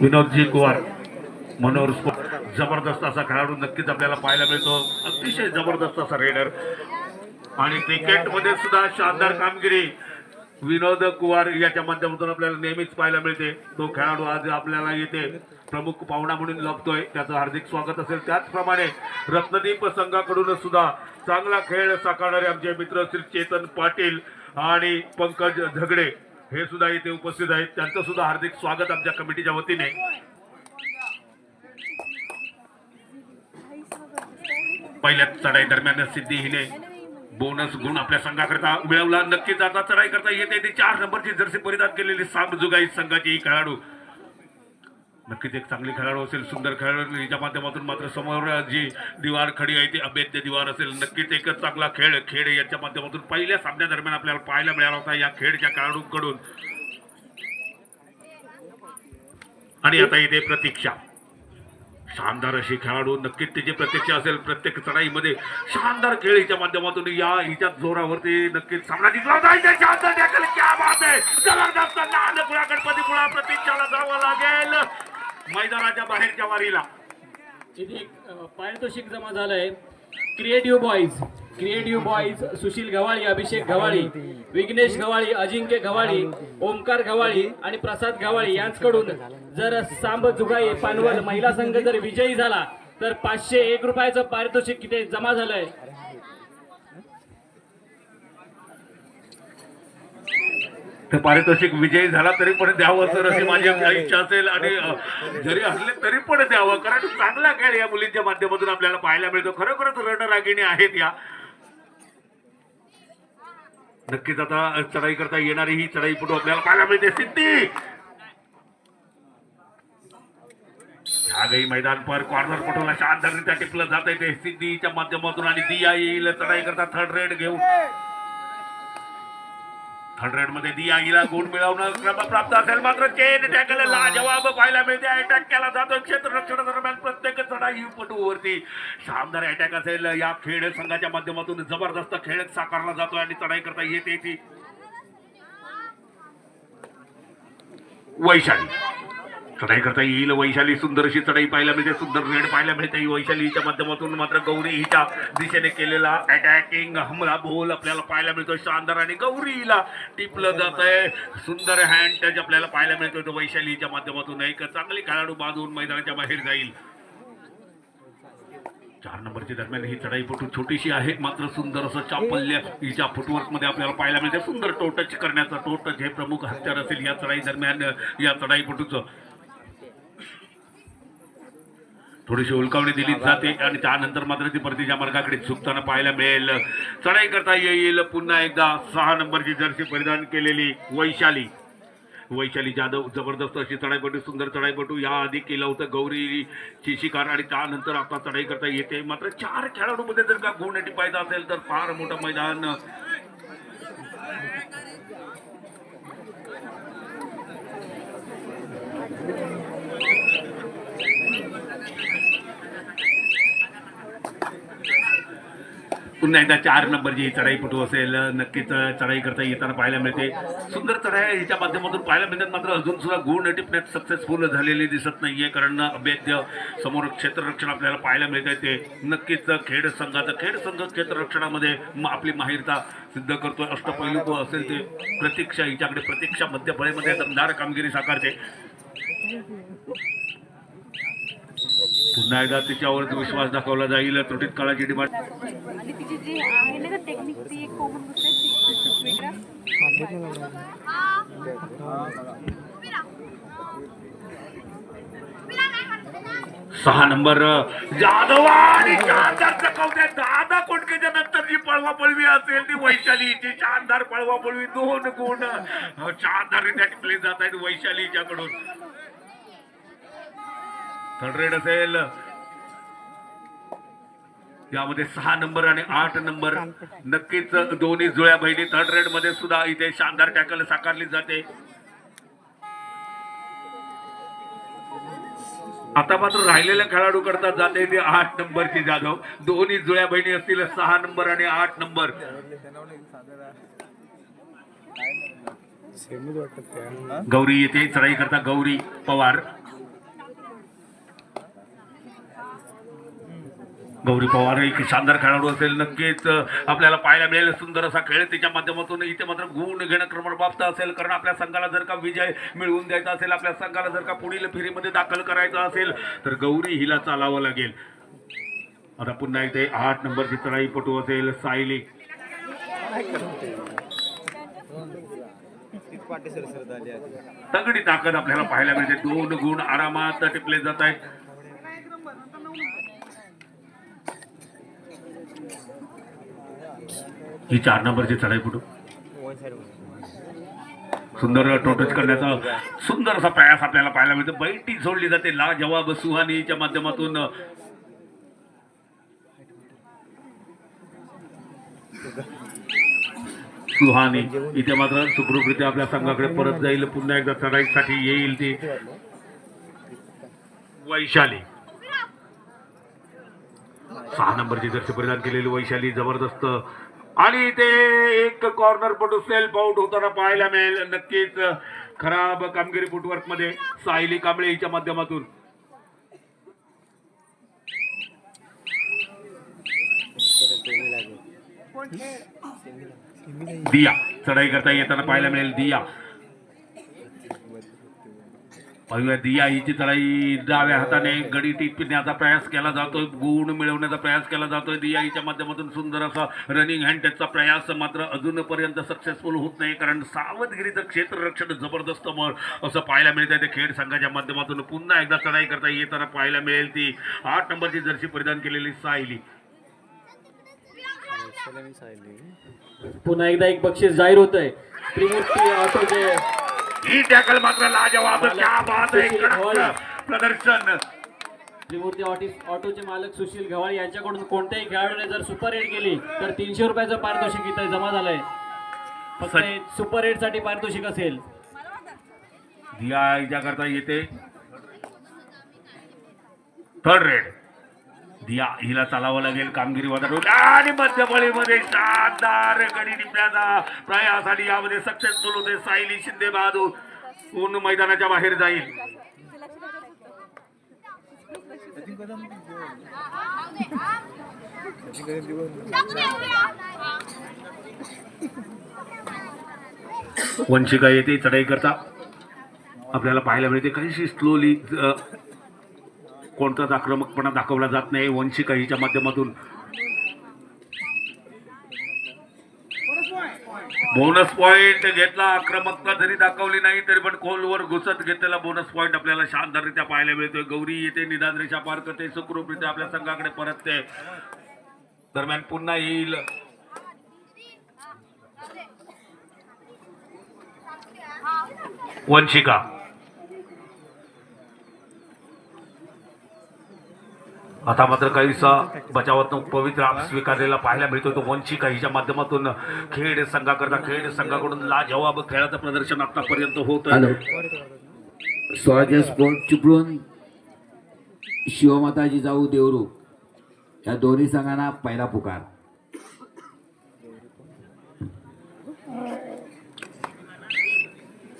विनोदजी कुवार मनोहर जबरदस्त असा खेळाडू नक्कीच आपल्याला पाहायला मिळतो. अतिशय जबरदस्त असा रेडर आणि क्रिकेटमध्ये सुद्धा शानदार कामगिरी. विनोद कुवार याच्या माध्यमातून आपल्याला नेहमीच पाहायला मिळते. तो खेळाडू आज आपल्याला येते प्रमुख पाहुणा म्हणून लभतोय त्याचं हार्दिक स्वागत असेल. त्याचप्रमाणे रत्नदीप संघाकडून सुद्धा चांगला खेळ साकारणारे आमचे मित्र श्री चेतन पाटील आणि पंकज झगडे. हे सुद्धा इथे उपस्थित आहेत. त्यांचं सुद्धा हार्दिक स्वागत आमच्या कमिटीच्या वतीने. पहिल्या चढाई दरम्यान सिद्धी हिने बोनस गुण आपल्या संघाकरता मिळवला. नक्कीच आता चढाई करता येते. चार नंबरची जर्सी परिधान केलेली सामजुगाई संघाची ही खेळाडू नक्कीच एक चांगली खेळाडू असेल सुंदर खेळाडू हिच्या माध्यमातून मात्र समोर जी दिवार खडी आहे ती अभेद्य दिवार असेल. नक्कीच एक चांगला खेळ खेळ याच्या माध्यमातून पहिल्या सामन्यादरम्यान आपल्याला पाहायला मिळाला होता या खेळच्या खेळाडूंकडून. आणि आता इथे प्रतीक्षा. शानदार अशी खेळाडू नक्कीच तिची प्रत्यक्ष असेल प्रत्येक चढाईमध्ये. शानदार खेळ हिच्या माध्यमातून या हिच्या जोरावरती नक्कीच सामना जिंकला होता. शानदार क्या बात आहे! गणपतीपुळा प्रतीक्षाला जावं लागेल. मैदानाच्या बाहेरच्या वारीला. इथे पारितोषिक जमा झालंय. Creative boys creative boys Sushil Gavhali Abhishek Gavhali Vighnesh Gavhali Ajinkya Gavhali Omkar Gavhali आणि प्रसाद गव्हाळी यांचकडून जर सांब जुगाई पानवल महिला संघ जर विजयी झाला तर पाचशे एक रुपयाचं पारितोषिक इथे जमा झालंय. तर पारितोषिक विजयी झाला तरी पण द्यावं सर अशी माझी इच्छा असेल आणि जरी हरले तरी पण द्यावं. कारण चांगला खेळ या मुलींच्या माध्यमातून आपल्याला पाहायला मिळतो. खरोखरच रणरागिणी आहेत या. नक्कीच आता चढाई करता येणारी ही चढाईपटू आपल्याला पाहायला मिळते. सिद्धी! आगही मैदान पर. कॉर्नर पटोला शानदाररित्या टिपलं जात आहे ते. सिद्धीच्या माध्यमातून आणि दिया येईल. चढाई करता थर्ड रेड घेऊन. हंड्रेडमध्ये दी हिला गुण मिळवणं क्रमप्राप्त असेल. मात्र चेन टॅकलला जवाब पाहायला मिळते. अटॅक केला जातो. क्षेत्र रक्षणादरम्यान प्रत्येक चढाई पटूवरती शानदार अटॅक असेल. या खेळ संघाच्या माध्यमातून जबरदस्त खेळ साकारला जातो आणि चढाई करता येते ती. वैशाली. चढाई करता येईल. वैशाली सुंदरशी चढाई पाहायला मिळते. सुंदर रेड पाहायला मिळते. वैशालीच्या माध्यमातून मात्र गौरी हिच्या दिशेने केलेला अटॅकिंग हमला बोल आपल्याला पाहायला मिळतो शानदार आणि गौरीला टिपलं जात आहे सुंदर हँड टच आपल्याला पाहायला मिळतो तो वैशालीच्या माध्यमातून एक चांगली खेळाडू बांधून मैदानाच्या बाहेर जाईल. चार नंबरच्या दरम्यान ही चढाईपटू छोटीशी आहे. मात्र सुंदर असं चापल्य हिच्या फुटवर्कमध्ये आपल्याला पाहायला मिळते. सुंदर टोटच करण्याचं टोटच हे प्रमुख हत्यार असेल या चढाई दरम्यान. या चढाईपटूचं थोडीशी उलकावणी दिली जाते आणि त्यानंतर मात्र ती परतीच्या मार्गाकडे झुकताना पाहायला मिळेल. चढाई करता येईल. पुन्हा एकदा सहा नंबरची जर्सी परिधान केलेली वैशाली. वैशाली जाधव जबरदस्त अशी चढाईपटू सुंदर चढाईपटू. या आधी केलं होतं गौरीची शिकार आणि त्यानंतर आता चढाई करता येते. मात्र चार खेळाडूमध्ये जर का गुण टिपायचा असेल तर फार मोठं मैदान. पुन्हा एकदा चार नंबरची ही चढाईपटू असेल नक्कीच चढाई करता येताना पाहायला मिळते. सुंदर चढाई याच्या माध्यमातून पाहायला मिळतात मात्र अजून सुद्धा गुण टिपण्यात सक्सेसफुल झालेली दिसत नाहीये कारण अभेद्य समोर क्षेत्ररक्षण आपल्याला पाहायला मिळत ते नक्कीच खेड संघाचं खेड संघ क्षेत्ररक्षणामध्ये आपली माहिरता सिद्ध करतोय. अष्टपैलू तो असेल ते प्रतीक्षा हिच्याकडे प्रतीक्षा मध्यपळेमध्ये दमदार कामगिरी साकारते. पुन्हा एकदा तिच्यावर विश्वास दाखवला जाईल त्रुटीत काळाची डिमांड. आणि तिची जी आहे ना टेक्निक ती एक कॉमन गोष्ट आहे ती खूप वेगळ्या सहा नंबर जाधव आणि शानदार चकवते दादा कोटकेच्या नंतर जी पळवा पळवी असेल ती वैशालीची शानदार पळवा पळवी दोन गुण. शानदाररित्या टिपले जात आहेत वैशालीच्याकडून. थर्ड रेड असेल. यामध्ये सहा नंबर आणि आठ नंबर. नक्कीच दोन्ही जुळ्या बहिणी थर्ड रेडमध्ये सुद्धा इथे शानदार टॅकल साकारली जाते. आता मात्र राहिलेल्या खेळाडू करता जाते ते आठ नंबरची जाधव. दोन्ही जुळ्या बहिणी असतील सहा नंबर आणि आठ नंबर. गौरी येथे चढाई करता गौरी पवार. गौरी पवार एक शानदार खेळाडू असेल नक्कीच आपल्याला पाहायला मिळेल. सुंदर असा खेळ त्याच्या माध्यमातून. इथे मात्र गुण घेणं क्रमप्राप्त असेल कारण आपल्या संघाला जर का विजय मिळवून द्यायचा असेल आपल्या संघाला जर का पुढील फेरीमध्ये दाखल करायचं असेल तर गौरी हिला चालावं लागेल. आता पुन्हा इथे आठ नंबरची चढाईपटू असेल सायली. तगडी ताकद आपल्याला पाहायला मिळते. दोन गुण आरामात टिपले जात आहेत. ही चार नंबरची चढाई कुठं? सुंदर टोटच करण्याचा सुंदर असा प्रयास आपल्याला पाहायला मिळतो. बैठी सोडली जाते ला जवाब सुहानीच्या माध्यमातून. सुहानी इथे मात्र सुखरूपरित्या आपल्या संघाकडे परत जाईल. पुन्हा एकदा चढाईसाठी येईल ती. वैशाली. सहा नंबरची जर्सी परिधान केलेली वैशाली. जबरदस्त आणि ते एक कॉर्नर पटू सेल्फ आउट होताना पाहायला मिळेल. नक्कीच खराब कामगिरी फुटवर्कमध्ये सायली कांबळे हिच्या माध्यमातून. दिया. चढाई करता येताना पाहायला मिळेल दिया. पाहूया दिया हिची चढाई डाव्या हाताने गडी टिपण्याचा प्रयास केला जातोय गुण मिळवण्याचा प्रयास केला जातोय. दिया हिच्या माध्यमातून सुंदर असा रनिंग हँड टचचा प्रयास मात्र अजूनपर्यंत सक्सेसफुल होत नाही कारण सावधगिरीचं क्षेत्ररक्षण जबरदस्त म- असं पाहायला मिळत आहे ते खेळ संघाच्या माध्यमातून पुन्हा एकदा चढाई करता येताना पाहायला मिळेल ती. आठ नंबरची जर्सी परिधान केलेली सायली. पुन्हा एकदा एक बक्षीस जाहीर होत आहे त्रिमूर्ती ऑटोचे ही टॅकल मात्र लाजवाब. क्या बात आहे कडक. प्रदर्शन. त्रिमूर्ती ऑटिस ऑटोचे मालक सुशील गव्हाळे यांच्याकडून कोणत्याही खेळाडूने जर सुपर एट केली तर तीनशे रुपयाचं पारितोषिक इथं जमा झालंय. फक्त सुपर एटसाठी पारितोषिक असेल. दिया करता येते. थर्ड रेड दिया हिला चालावं लागेल कामगिरी वादळ आणि मध्यफळीमध्ये शानदार गडी निपण्याचा प्रयास आणि यामध्ये सक्सेसफुल होते सायली शिंदे बहादूर. पूर्ण मैदानाच्या बाहेर जाईल? वंशिका येते चढाई करता. आपल्याला पाहायला मिळते काहीशी स्लोली कोणताच आक्रमकपणा दाखवला जात नाही. वंशिका हिच्या माध्यमातून. बोनस पॉइंट घेतला. आक्रमकता जरी दाखवली नाही तरी पण खोलवर घुसत घेतलेला बोनस पॉईंट आपल्याला शानदाररित्या पाहायला मिळतोय. गौरी येते निदान रेषा पार करते. सुखरूपरित्या आपल्या संघाकडे परतते. दरम्यान पुन्हा येईल. वंशिका. आता मात्र काहीसा बचावातून पवित्र आप स्वीकारलेला पाहायला मिळतो तो वंशिका हिच्या माध्यमातून खेड संघाकरता खेड संघाकडून लाजवाब खेळाचं प्रदर्शन आतापर्यंत होत स्वराज्य स्पोर्ट चिपळूण शिवमाताजी जाऊ देवरू या दोन्ही संघांना पहिला पुकार.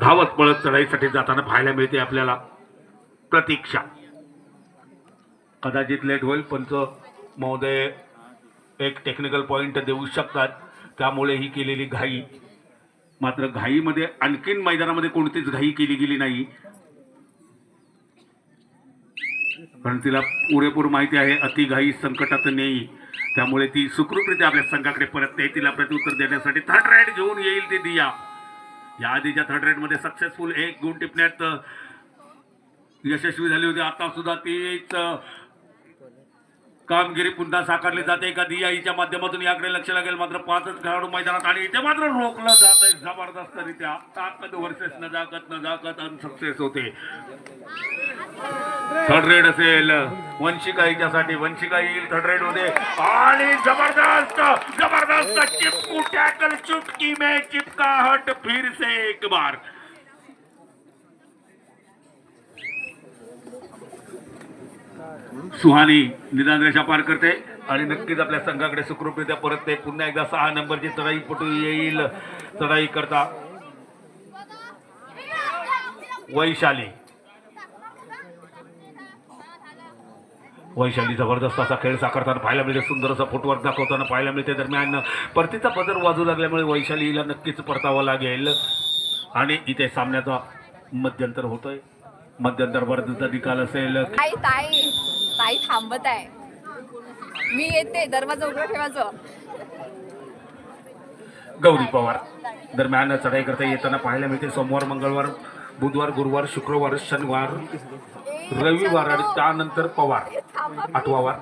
धावत पळत चढाईसाठी जाताना पाहायला मिळते आपल्याला प्रतीक्षा. कदाचित लेट होईल पंच महोदय एक टेक्निकल पॉईंट देऊ शकतात. त्यामुळे ही केलेली घाई. मात्र घाईमध्ये आणखीन मैदानामध्ये कोणतीच घाई केली गेली नाही. कारण तिला पुरेपूर माहिती आहे अति घाई संकटात नेई. त्यामुळे ती सुखरूपरित्या आपल्या संघाकडे परत नाही तिला प्रत्युत्तर देण्यासाठी थर्ड राईड घेऊन येईल ती दिया. या आधीच्या थर्ड राईडमध्ये सक्सेसफुल एक गुण टिपण्यात यशस्वी झाली होती. आता सुद्धा तीच कामगिरी पुन्हा साकारली जाते. का दिया माध्यमातून याकडे लक्ष लागेल. मात्र पाचच खेळाडू मैदानात आणि इथे मात्र रोखलं जात आहे जबरदस्तरित्या. ताकद वर्सेस नजाकत नजाकत अनसक्सेस होते. थर्ड रेड असेल. वंशिका हिच्यासाठी. वंशिका येईल थर्ड रेड होते आणि जबरदस्त जबरदस्त चिपकू टॅकल चुटकी में चिपका हट फिर से एक बार. सुहानी निदान रेषा पार करते आणि नक्कीच आपल्या संघाकडे सुखरूपरित्या परतते पुन्हा एकदा सहा नंबरची चढाई पटू येईल. चढाई करता वैशाली. वैशाली जबरदस्त असा खेळ साकारताना पाहायला मिळते. सुंदर असा फुटवर्क दाखवताना पाहायला मिळते. दरम्यान परतीचा पदर वाजू लागल्यामुळे वैशालीला नक्कीच परतावं लागेल. आणि इथे सामन्याचा मध्यंतर होतोय. मध्यंतर बरं निकाल असेल. ताई थांबत आहे. मी येते दरवाजा उघडं ठेवायचं गौरी पवार. दरम्यान चढाई करता येताना पाहायला मिळते सोमवार मंगळवार बुधवार गुरुवार शुक्रवार शनिवार रविवार आणि त्यानंतर पवार. आठवा वार.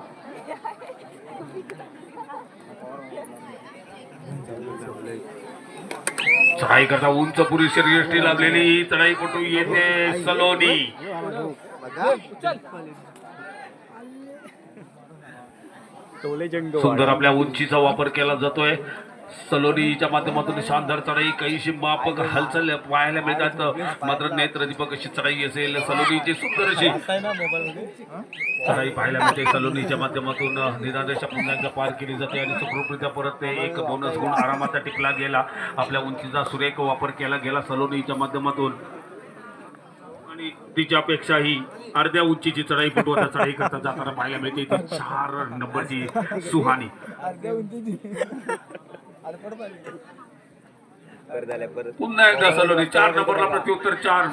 चढाई करता उंच पुरी शरीरष्टी लागलेली. ही चढाई कुठून येते सलोनी. सुंदर आपल्या उंचीचा वापर केला जातोय. सलोनीच्या माध्यमातून शानदार चढाई काहीशी मापक हालचाल पाहायला मिळतात. मात्र नेत्रदीपक अशी चढाई असेल. सलोनीची सुंदर अशी चढाई पाहायला मिळते. सलोनीच्या माध्यमातून निरादेशा पुन्हा पार केली जाते आणि सुखरूपरित्या परत ते एक बोनस गुण आरामाचा टिकला गेला. आपल्या उंचीचा सुरेख वापर केला गेला सलोनीच्या माध्यमातून. आणि तिच्यापेक्षाही अर्ध्या उंचीची चढाई फुटवता चढाई करता जाताना पाहायला मिळते ती चार नंबरची सुहानी. पुन्हा एकदा सलोनी चार नंबरला प्रत्युत्तर चार.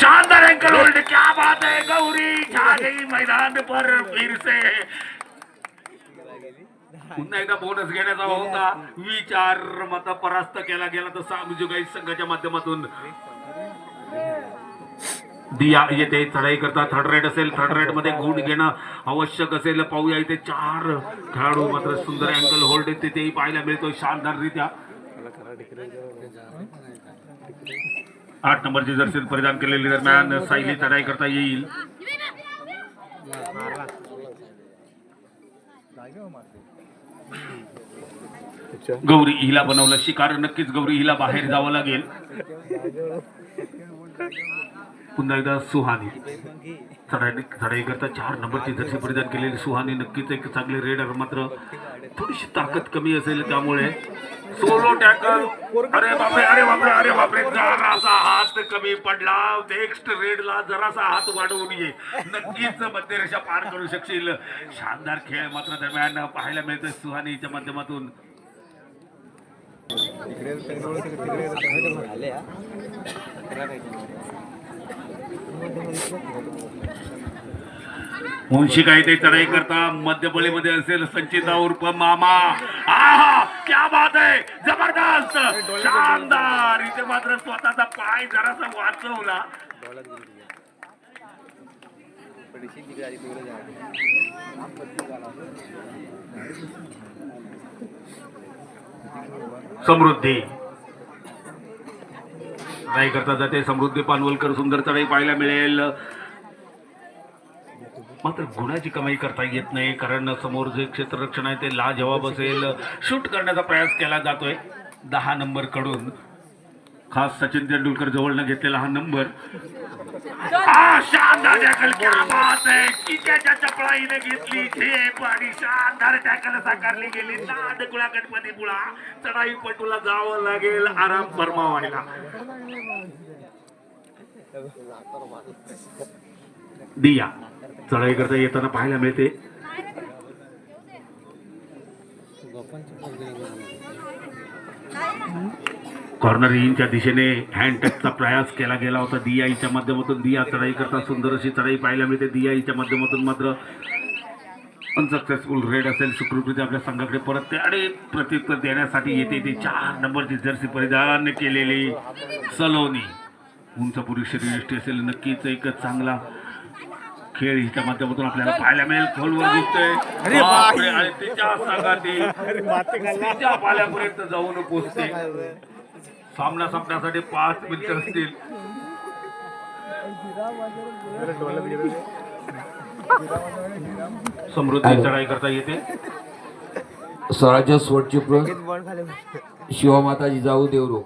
शानदार एंकल होल्ड क्या बात है गौरी छा गई मैदान पर फिर से पुन्हा एकदा बोनस घेण्याचा होता. विचार मत परास्त केला गेला तर सामजुगाई संघाच्या माध्यमातून. दिया येथे चढाई करता. थर्ड रेड असेल थर्ड रेडमध्ये गुण घेणं आवश्यक असेल. पाहूया इथे चार खेळाडू मात्र सुंदर अँगल होल्ड तिथेही पाहायला मिळतो शानदाररित्या. आठ नंबरची जर्सी परिधान केलेली दरम्यान सायली चढाई करता येईल. गौरी हिला बनवलं. शिकार नक्कीच गौरी हिला बाहेर जावं लागेल. पुन्हा एकदा सुहानी चढाई चढाई करता चार नंबरची जर्सी परिधान केलेली सुहानी नक्कीच एक चांगले रेडर मात्र थोडीशी ताकद कमी असेल त्यामुळे सोलो टॅकल अरे बापरे अरे बापरे अरे बापरे जरासा हात कमी पडला नेक्स्ट रेडला जरासा हात वाढवून ये नक्कीच मध्यरेषा पार करू शकशील शानदार खेळ मात्र दरम्यान पाहायला मिळतोय सुहानीच्या माध्यमातून मुंशी काही ते चढाई करता. मध्यबळीमध्ये असेल संचिता उर्फ मामा. आहा क्या बात आहे. जबरदस्त. शानदार. इथे मात्र स्वतःचा पाय जरासा वाचवला. समृद्धी. चढाई करता जाते समृद्धी पानवलकर सुंदर चढाई पाहायला मिळेल. मात्र गुणाची कमाई करता येत नाही कारण समोर जे क्षेत्ररक्षण आहे ते लाजवाब असेल. शूट करण्याचा प्रयास केला जातोय. दहा नंबरकडून. खास सचिन तेंडुलकर जवळनं घेतलेला हा नंबर. चपळाईने घेतली झेप आणि शानदार टॅकल साकारली गेली. नाद कुळा गणपती पुळा चढाई पटूला जावं लागेल आराम फरमावायला. दिया. चढाई करता येताना पाहायला मिळते. कॉर्नर इनच्या दिशेने हँड टचचा प्रयास केला गेला होता. दियाईच्या माध्यमातून. दिया चढाई करता सुंदर अशी चढाई पाहायला मिळते. दियाईच्या माध्यमातून मात्र अनसक्सेसफुल रेड असेल. सुखरूपरित्या आपल्या संघाकडे परत ते आणि प्रत्युत्तर देण्यासाठी येते ते चार नंबरची जर्सी परिधान केलेली सलोनी. उंच पुरुष शरीरष्टी असेल. नक्कीच एक चांगला खेळ हिच्या माध्यमातून आपल्याला पाहायला मिळेल. खोलवर दिसतोय तिच्या संघाती तिच्या पाल्यापर्यंत जाऊन पोहोचते सामना संपण्यासाठी पाच मिनिटं असतील. समृद्धी चढाई करता येते. स्वराज्य स्वटचिप्र शिवमाता जिजाऊ देवरू.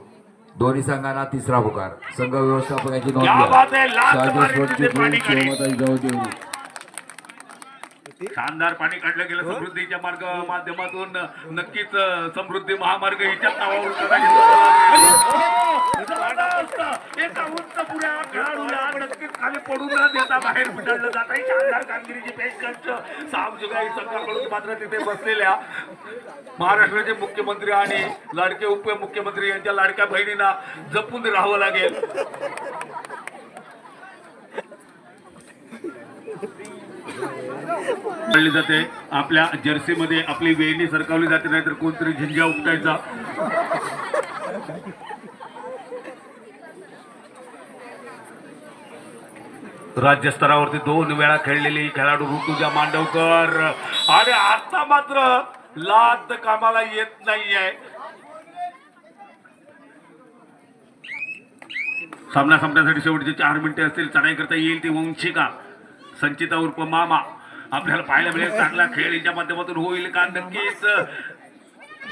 दोन्ही संघांना तिसरा पुकार. संघ व्यवस्थापकाची नोंद स्वराज्य खाली शिवमाता जिजाऊ देवरू. शानदार पाणी काढलं गेलं समृद्धीच्या मार्ग माध्यमातून. नक्कीच समृद्धी महामार्ग हिच्याच नावावर करायची जबरदस्त! एका उंच पुऱ्या खेळाडूला नक्कीच खाली पडून न देता बाहेर पिटाळलं जात आहे. शानदार कामगिरीची संघाकडून मात्र तिथे बसलेल्या महाराष्ट्राचे मुख्यमंत्री आणि लाडके उपमुख्यमंत्री यांच्या लाडक्या बहिणींना जपून राहावं लागेल. काढली जाते. आपल्या जर्सीमध्ये आपली वेणी सरकावली जाते नाहीतर कोणतरी झिंजा उपटायचा. राज्यस्तरावरती दोन वेळा खेळलेली खेळाडू ऋतुजा मांडवकर. आणि आता मात्र लाद कामाला येत नाहीये. सामना संपण्यासाठी शेवटचे चार मिनिटे असतील. चढाई करता येईल ती वंशिका. संचिता उर्फ मामा. आपल्याला पाहायला मिळेल चांगला खेळ याच्या माध्यमातून होईल का? नक्कीच.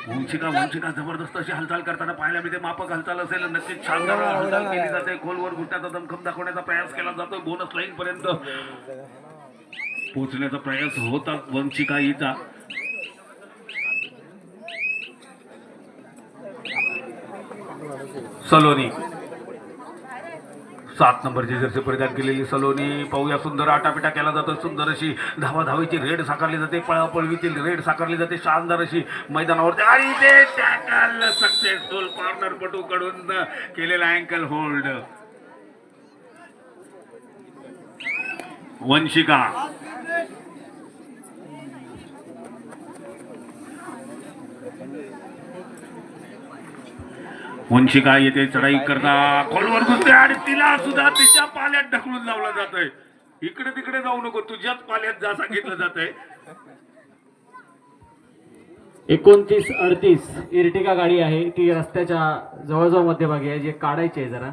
वंशिका वंशिका जबरदस्त अशी हालचाल करताना पाहायला मिळते. मापक हालचाल असेल नक्कीच शानदार हालचाल केली जाते. खोलवर घुटण्याचा दमखम दाखवण्याचा प्रयास केला जातोय. बोनस लाईन पर्यंत पोहोचण्याचा प्रयास होता वंशिका हिचा सलोनी. सात नंबरची जर्सी परिधान केलेली सलोनी. पाहूया सुंदर आटापिटा केला जातो. सुंदर अशी धावाधावीची रेड साकारली जाते. पळापळवीतील रेड साकारली जाते. शानदार अशी मैदानावरती. आणि ते टॅकल सक्सेसफुल कॉर्नर पटूकडून केलेला अँकल होल्ड वंशिका. वंशिका येथे चढाई करता. खोलवर घुसते आणि तिला सुद्धा तिच्या पाल्यात ढकलून लावलं जातंय. इकडे तिकडे जाऊ नको तुझ्याच पाल्यात जा सांगितलं जातंय. एकोणतीस अडतीस इर्टिका गाडी आहे. ती रस्त्याच्या जवळजवळ मध्यभागी आहे जे काढायची आहे जरा.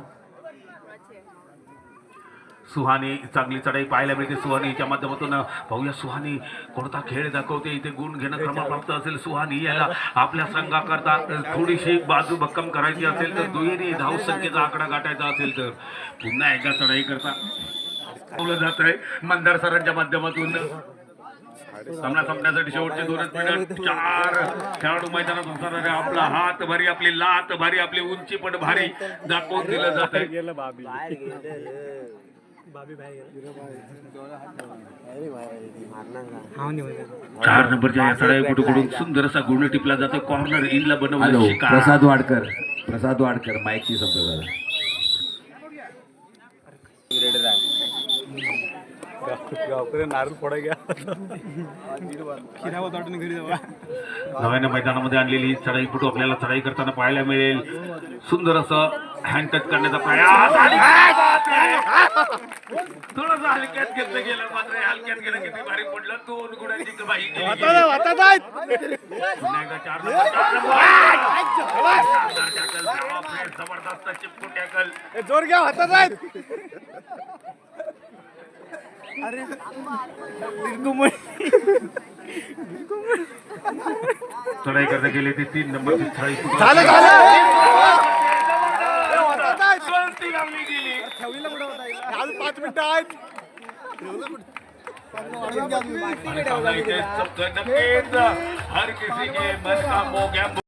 सुहानी चांगली चढाई पाहायला मिळते सुहानीच्या माध्यमातून पाहूया सुहानी कोणता खेळ दाखवते? इथे गुण घेणं क्रमप्राप्त असेल सुहानी. याला आपल्या संघाकरता थोडीशी बाजू भक्कम करायची असेल तर दुहेरी धाव संख्येचा आकडा गाठायचा असेल तर. पुन्हा एकदा चढाई करता बोललं जात आहे. मंदार सरांच्या माध्यमातून. सामना संपण्यासाठी शेवटचे दोनच मिनिट. चार. खेळाडू मैदानात उतरणारे आपला हात भारी आपली लात भारी आपली उंची पण भारी दाखवून दिलं जात आहे. चार नंबरच्या या चढाई कुठून सुंदर असा गुण टिपला जातो. कॉर्नर इनला बनवलं प्रसाद वाडकर. प्रसाद वाडकर माईकची शब्द झाला. नव्यानं मैदानामध्ये आणलेली चढाई कुठं आपल्याला चढाई करताना पाहायला मिळेल. सुंदर असं हँड टच करण्याचा प्रयास. थोडस हलक्यात घेतलं गेलं मात्र हे हलक्यात गेलं. किती भारी पडलं. दोन गुणांची कमाई नंबर, नंबर. जबरदस्त चिपकू टॅकल जोर घ्या हातात आहेत चढाई करता गेली ती तीन कुठं- झालं. झालं. गलती लावली गेली अजून पाच मिनिटं आहेत आणि सामना इथे चपकन नक्कीच हर किसी के मन का मोह गया